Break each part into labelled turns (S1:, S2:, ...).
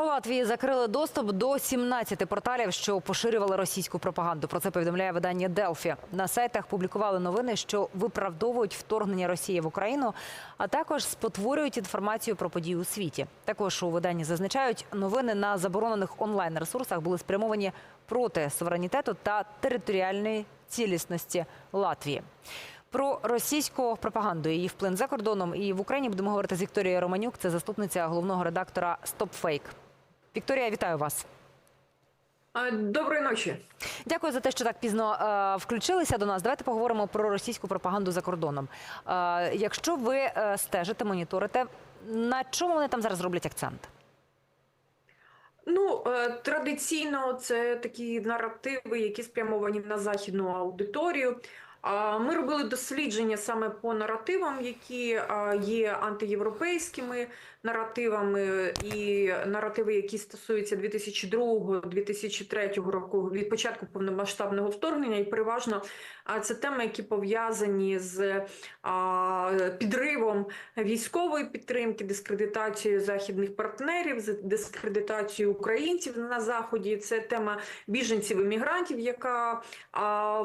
S1: У Латвії закрили доступ до 17 порталів, що поширювали російську пропаганду. Про це повідомляє видання Делфі. На сайтах публікували новини, що виправдовують вторгнення Росії в Україну, а також спотворюють інформацію про події у світі. Також у виданні зазначають, новини на заборонених онлайн ресурсах були спрямовані проти суверенітету та територіальної цілісності Латвії. Про російську пропаганду її вплив за кордоном і в Україні будемо говорити з Вікторією Романюк. Це заступниця головного редактора StopFake. Вікторія, вітаю вас.
S2: Доброї ночі.
S1: Дякую за те, що так пізно е, включилися до нас. Давайте поговоримо про російську пропаганду за кордоном. Е, якщо ви е, стежите, моніторите, на чому вони там зараз роблять акцент?
S2: Ну е, традиційно це такі наративи, які спрямовані на західну аудиторію. Ми робили дослідження саме по наративам, які є антиєвропейськими наративами, і наративи, які стосуються 2002-2003 року від початку повномасштабного вторгнення, і переважно це теми, які пов'язані з підривом військової підтримки, дискредитацією західних партнерів, дискредитацією українців на заході. Це тема біженців іммігрантів, яка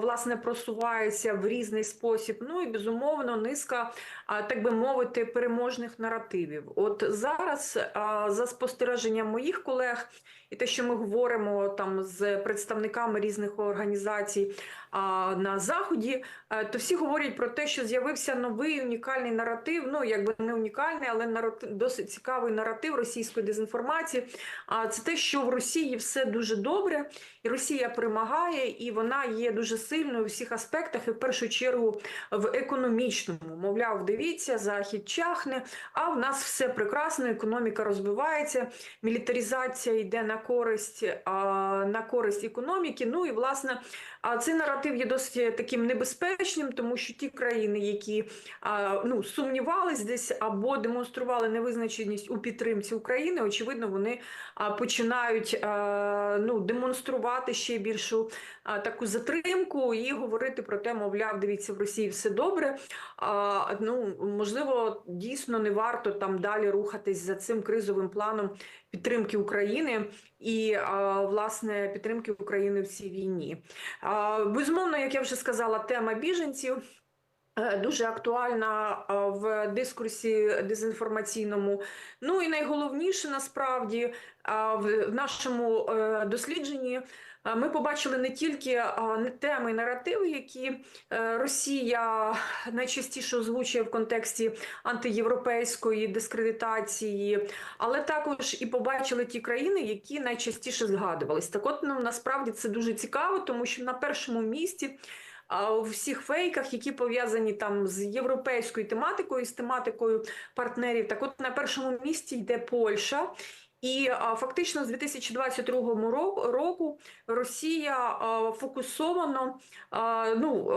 S2: власне просувається в різний спосіб. Ну і безумовно низка, так би мовити, переможних наративів. От зараз, за спостереженням моїх колег, і те, що ми говоримо там з представниками різних організацій а, на заході, е, то всі говорять про те, що з'явився новий унікальний наратив. Ну якби не унікальний, але наратив, досить цікавий наратив російської дезінформації. А це те, що в Росії все дуже добре, Росія перемагає, і вона є дуже сильною у всіх аспектах, і в першу чергу в економічному. Мовляв, дивіться, захід чахне, а в нас все прекрасно, економіка розвивається, мілітаризація йде на користь на користь економіки. Ну і власне, а цей наратив є досить таким небезпечним, тому що ті країни, які ну сумнівались десь або демонстрували невизначеність у підтримці України, очевидно, вони починають ну демонструвати ще більшу а, таку затримку і говорити про те, мовляв, дивіться, в Росії все добре. А, ну можливо, дійсно не варто там далі рухатись за цим кризовим планом підтримки України і а, власне підтримки України в цій війні. А, безумовно, як я вже сказала, тема біженців. Е, Дуже актуальна в дискурсі дезінформаційному. Ну і найголовніше насправді в в нашому е, дослідженні ми побачили не тільки теми наративи, які е, Росія найчастіше озвучує в контексті антиєвропейської дискредитації, але також і побачили ті країни, які найчастіше згадувались. Так, от ну, насправді це дуже цікаво, тому що на першому місці. У всіх фейках, які пов'язані там з європейською тематикою, з тематикою партнерів, так от на першому місці йде Польща. І фактично з 2022 року Росія фокусовано ну,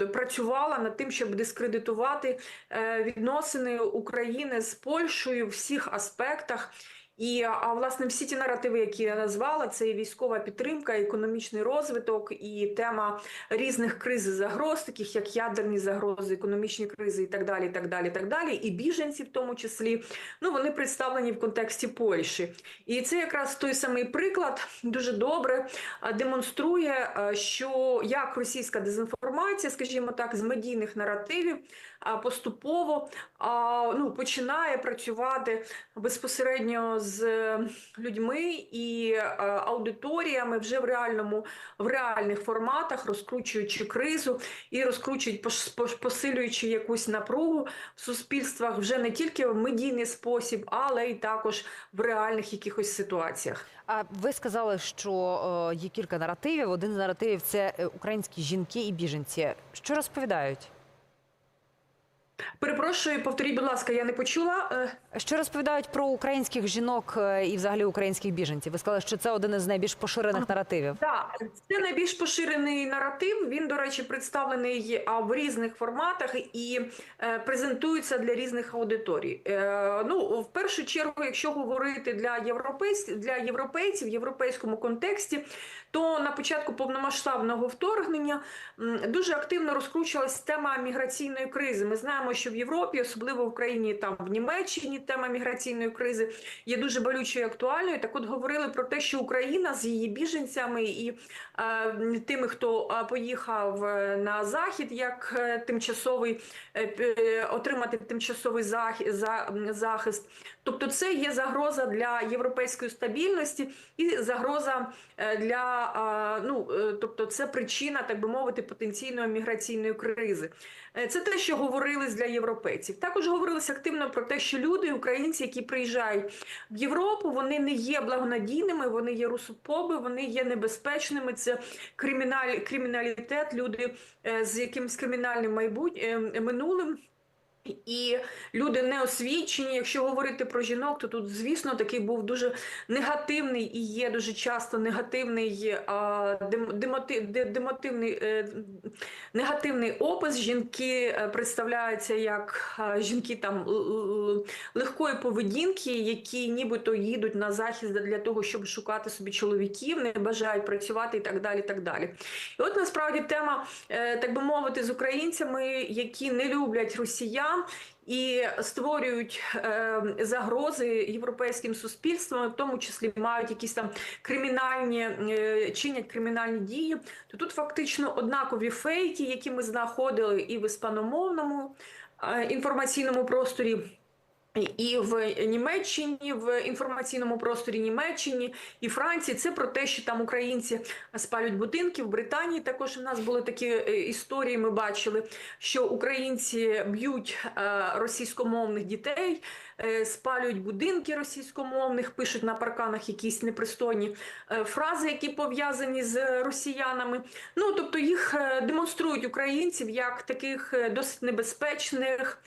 S2: е, працювала над тим, щоб дискредитувати е, відносини України з Польщею в всіх аспектах. І а власне всі ті наративи, які я назвала, це і військова підтримка, і економічний розвиток, і тема різних криз і загроз, таких як ядерні загрози, економічні кризи і так далі. І так далі, і так далі, і біженці, в тому числі, ну вони представлені в контексті Польщі. І це якраз той самий приклад дуже добре демонструє, що як російська дезінформація, скажімо так, з медійних наративів поступово ну, починає працювати безпосередньо з людьми і е, аудиторіями вже в реальному в реальних форматах, розкручуючи кризу і розкручують посилюючи якусь напругу в суспільствах вже не тільки в медійний спосіб, але й також в реальних якихось ситуаціях.
S1: А ви сказали, що е, є кілька наративів. Один з наративів це е, українські жінки і біженці. Що розповідають?
S2: Перепрошую, повторіть, будь ласка, я не почула. Е,
S1: Що розповідають про українських жінок е, і взагалі українських біженців? Ви сказали, що це один із найбільш поширених наративів.
S2: Так, це найбільш поширений наратив. Він, до речі, представлений в різних форматах і е, презентується для різних аудиторій. Ну, в першу чергу, якщо говорити для європейців, для європейців в європейському контексті, то на початку повномасштабного вторгнення дуже активно розкручувалась тема міграційної кризи. Ми знаємо, знаємо, що в Європі, особливо в Україні, там в Німеччині, тема міграційної кризи є дуже болючою і актуальною. Так, от говорили про те, що Україна з її біженцями і е, тими, хто е, поїхав е, на захід, як е, тимчасовий е, отримати тимчасовий зах- за- захист. Тобто, це є загроза для європейської стабільності і загроза е, для а, ну, е, тобто, це причина, так би мовити, потенційної міграційної кризи. Е, Це те, що для європейців. Також говорилось активно про те, що люди, українці, які приїжджають в Європу, вони не є благонадійними, вони є русопоби, вони є небезпечними. Це криміналь, криміналітет, люди е, з якимось кримінальним майбутнім минулим. І люди не освічені. Якщо говорити про жінок, то тут, звісно, такий був дуже негативний і є дуже часто негативний а, дем- демоти, демотивний, е, негативний опис. Жінки е, представляються як жінки там легкої поведінки, які нібито їдуть на захист для того, щоб шукати собі чоловіків, не бажають працювати і так далі. І так далі. І от насправді тема, е, так би мовити, з українцями, які не люблять росіян. І створюють е, загрози європейським суспільствам, в тому числі мають якісь там кримінальні е, чинять кримінальні дії. То тут фактично однакові фейки, які ми знаходили і в іспаномовному е, інформаційному просторі. І в Німеччині, в інформаційному просторі Німеччині і Франції це про те, що там українці спалюють будинки. В Британії також у нас були такі е, історії. Ми бачили, що українці б'ють е, російськомовних дітей, е, спалюють будинки російськомовних, пишуть на парканах якісь непристойні фрази, які пов'язані з росіянами. Ну тобто їх демонструють українців як таких досить небезпечних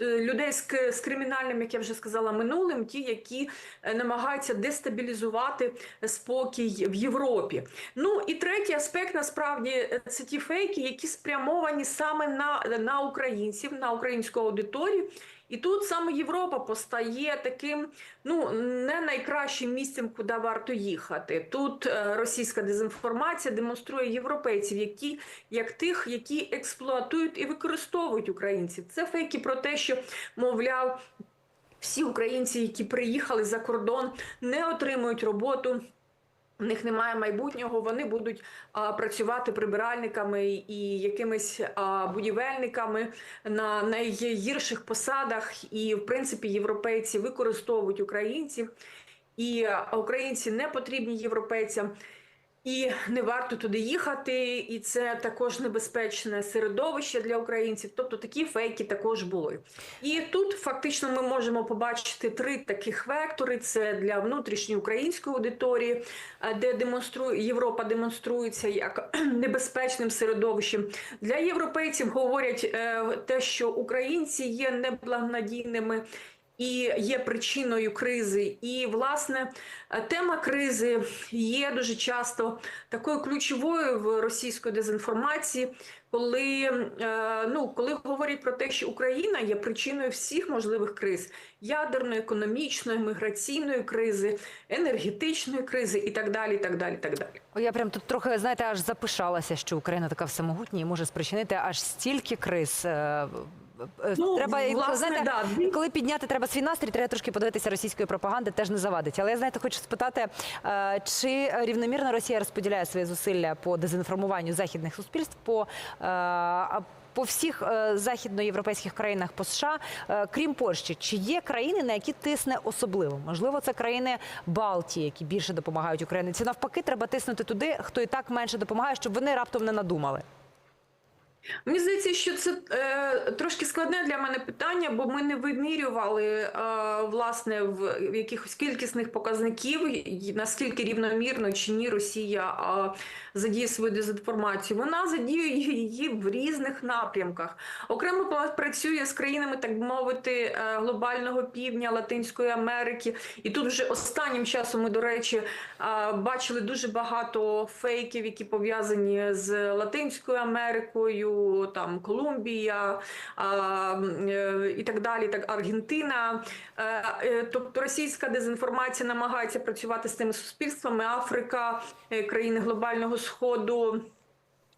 S2: людей з, кримінальним, як я вже сказала, минулим, ті, які е, намагаються дестабілізувати спокій в Європі. Ну і третій аспект насправді е, це ті фейки, які спрямовані саме на, на українців, на українську аудиторію. І тут саме Європа постає таким ну не найкращим місцем, куди варто їхати. Тут е, російська дезінформація демонструє європейців, які як тих, які експлуатують і використовують українців. Це фейки про те, що мовляв. Всі українці, які приїхали за кордон, не отримують роботу. В них немає майбутнього, вони будуть а, працювати прибиральниками і якимись а, будівельниками на найгірших посадах. І, в принципі, європейці використовують українців, і українці не потрібні європейцям. І не варто туди їхати, і це також небезпечне середовище для українців. Тобто такі фейки також були. І тут фактично ми можемо побачити три таких вектори: це для внутрішньої української аудиторії, е, де демонструє Європа демонструється як небезпечним середовищем. Для європейців говорять е, те, що українці є неблагонадійними. І є причиною кризи, і власне е, тема кризи є дуже часто такою ключовою в російської дезінформації, коли, е, ну, коли говорять про те, що Україна є причиною всіх можливих криз: ядерної, економічної, міграційної кризи, енергетичної кризи і так далі. так далі, так далі.
S1: О, Я прям тут трохи, знаєте, аж запишалася, що Україна така всемогутня і може спричинити аж стільки криз. Е,
S2: Ну,
S1: треба
S2: власне,
S1: знаєте,
S2: да,
S1: коли підняти треба свій настрій, треба трошки подивитися російської пропаганди, теж не завадить. Але я знаєте, хочу спитати, е, чи рівномірно Росія розподіляє свої зусилля по дезінформуванню західних суспільств по. е, По всіх західноєвропейських країнах по США, крім Польщі, чи є країни, на які тисне особливо? Можливо, це країни Балтії, які більше допомагають Україні. Чи навпаки, треба тиснути туди, хто і так менше допомагає, щоб вони раптом не надумали.
S2: Мені здається, що це е, трошки складне для мене питання, бо ми не вимірювали е, власне в, в якихось кількісних показників, наскільки рівномірно чи ні Росія е, задіє свою дезінформацію. Вона задіє її в різних напрямках. Окремо працює з країнами, так би мовити, е, глобального півдня Латинської Америки. І тут вже останнім часом ми, до речі, е, бачили дуже багато фейків, які пов'язані з Латинською Америкою, там Колумбія е, і так далі, так Аргентина. Е, е, Тобто російська дезінформація намагається працювати з тими суспільствами Африка, країни глобального сходу.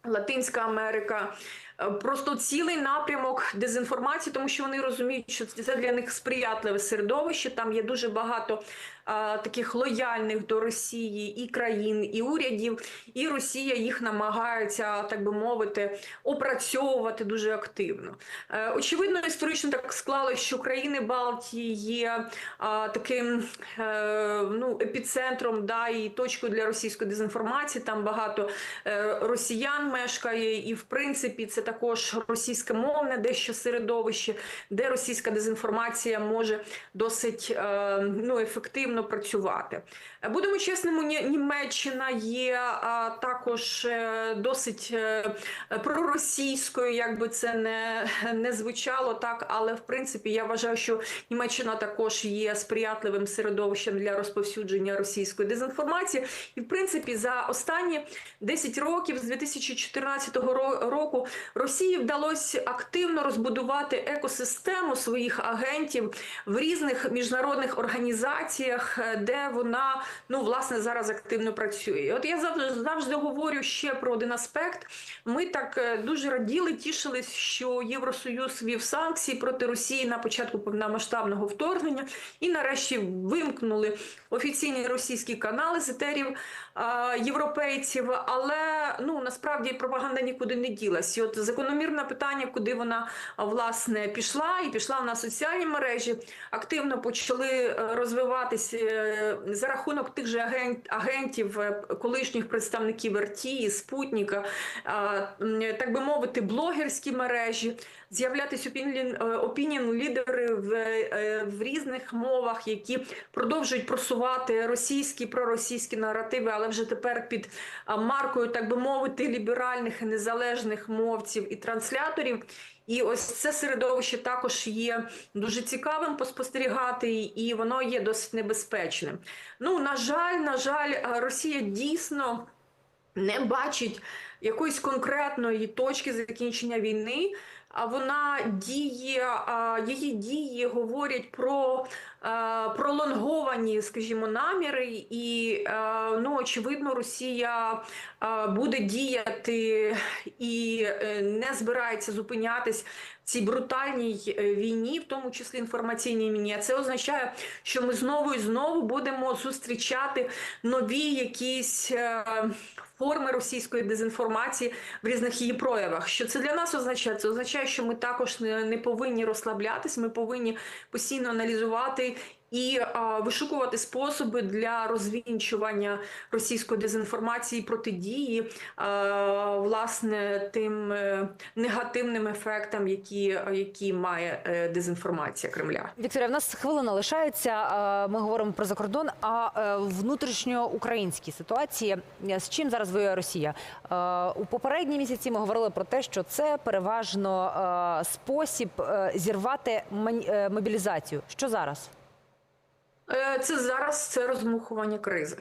S2: Латинська Америка. Е, просто цілий напрямок дезінформації, тому що вони розуміють, що це для них сприятливе середовище. Там є дуже багато а, таких лояльних до Росії і країн, і урядів, і Росія їх намагається, так би мовити, опрацьовувати дуже активно. Е, Очевидно, історично так склалося, що країни Балтії є а, таким е, ну, епіцентром да, і точкою для російської дезінформації. Там багато е, росіян мешкає, і в принципі це також російськомовне дещо середовище, де російська дезінформація може досить е, ну, ефективно працювати. Е, Будемо чесними, Німеччина є а, також е, досить е, проросійською, як би це не, не звучало так, але в принципі я вважаю, що Німеччина також є сприятливим середовищем для розповсюдження російської дезінформації. І в принципі за останні 10 років з 2014 ро- року Росії вдалося активно розбудувати екосистему своїх агентів в різних міжнародних організаціях, е, де вона ну власне зараз активно працює. От я завжди завжди говорю ще про один аспект. Ми так е, дуже раділи, тішились, що Євросоюз вів санкції проти Росії на початку повномасштабного вторгнення, і нарешті вимкнули офіційні російські канали з етерів е, європейців. Але ну насправді пропаганда нікуди не ділась. І от закономірне питання, куди вона власне пішла, і пішла на соціальні мережі. Активно почали е, розвиватися е, за рахунок тих же агент, агентів, е, колишніх представників РТ, Спутника, так би мовити, блогерські мережі. З'являтися опініон лідери в, е, в різних мовах, які продовжують просувати російські проросійські наративи, але вже тепер під маркою, так би мовити, ліберальних і незалежних мовців і трансляторів. І ось це середовище також є дуже цікавим поспостерігати, і воно є досить небезпечним. Ну, на жаль, на жаль, Росія дійсно не бачить якоїсь конкретної точки закінчення війни. Вона діє, її дії говорять про е, пролонговані, скажімо, наміри, і е, ну очевидно, Росія е, буде діяти і не збирається зупинятись в цій брутальній війні, в тому числі інформаційній війні. А це означає, що ми знову і знову будемо зустрічати нові якісь. Форми російської дезінформації в різних її проявах. Що це для нас означає? Це означає, що ми також не повинні розслаблятись, ми повинні постійно аналізувати і а, вишукувати способи для розвінчування російської дезінформації, протидії а, власне тим е, негативним ефектам, які, які має е, дезінформація Кремля.
S1: Вікторія, в нас хвилина лишається. Ми говоримо про закордон. А е, внутрішньоукраїнські ситуації з чим зараз воює Росія? У попередні місяці ми говорили про те, що це переважно спосіб зірвати мобілізацію. Що зараз?
S2: Е, Це зараз це розмухування кризи.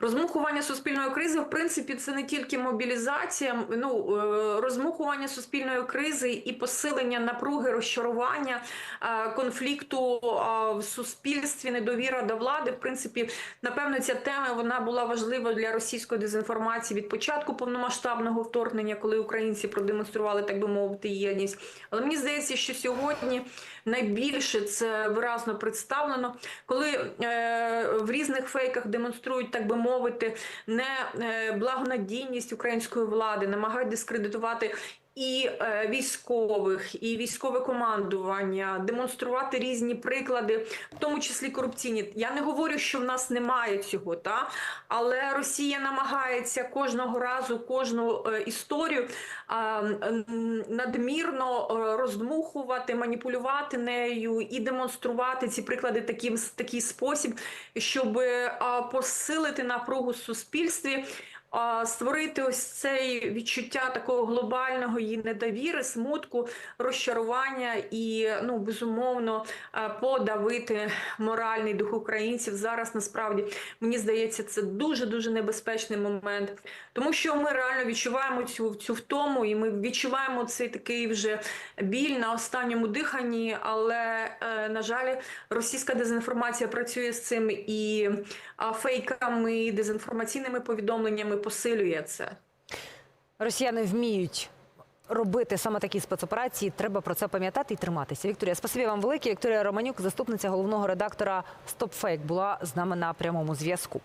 S2: Розмухування суспільної кризи, в принципі, це не тільки мобілізація, ну е, розмухування суспільної кризи і посилення напруги, розчарування е, конфлікту е, в суспільстві, недовіра до влади. В принципі, напевно, ця тема вона була важлива для російської дезінформації від початку повномасштабного вторгнення, коли українці продемонстрували, так би мовити, єдність. Але мені здається, що сьогодні найбільше це виразно представлено, коли в різних фейках демонструють, так би мовити, не е, благонадійність української влади, намагають дискредитувати. І е, військових, і військове командування, демонструвати різні приклади, в тому числі корупційні. Я не говорю, що в нас немає цього, та але Росія намагається кожного разу кожну е, історію надмірно е, роздмухувати, маніпулювати нею і демонструвати ці приклади таким такий спосіб, щоб посилити напругу в суспільстві. Створити ось це відчуття такого глобального її недовіри, смутку, розчарування і ну безумовно е, подавити моральний дух українців зараз. Насправді мені здається, це дуже дуже небезпечний момент, тому що ми реально відчуваємо цю цю втому, і ми відчуваємо цей такий вже біль на останньому диханні. Але е, на жаль, російська дезінформація працює з цим і фейками, і дезінформаційними повідомленнями посилює це.
S1: Росіяни вміють робити саме такі спецоперації, треба про це пам'ятати і триматися. Вікторія, спасибі вам велике. Вікторія Романюк, заступниця головного редактора StopFake, була з нами на прямому зв'язку.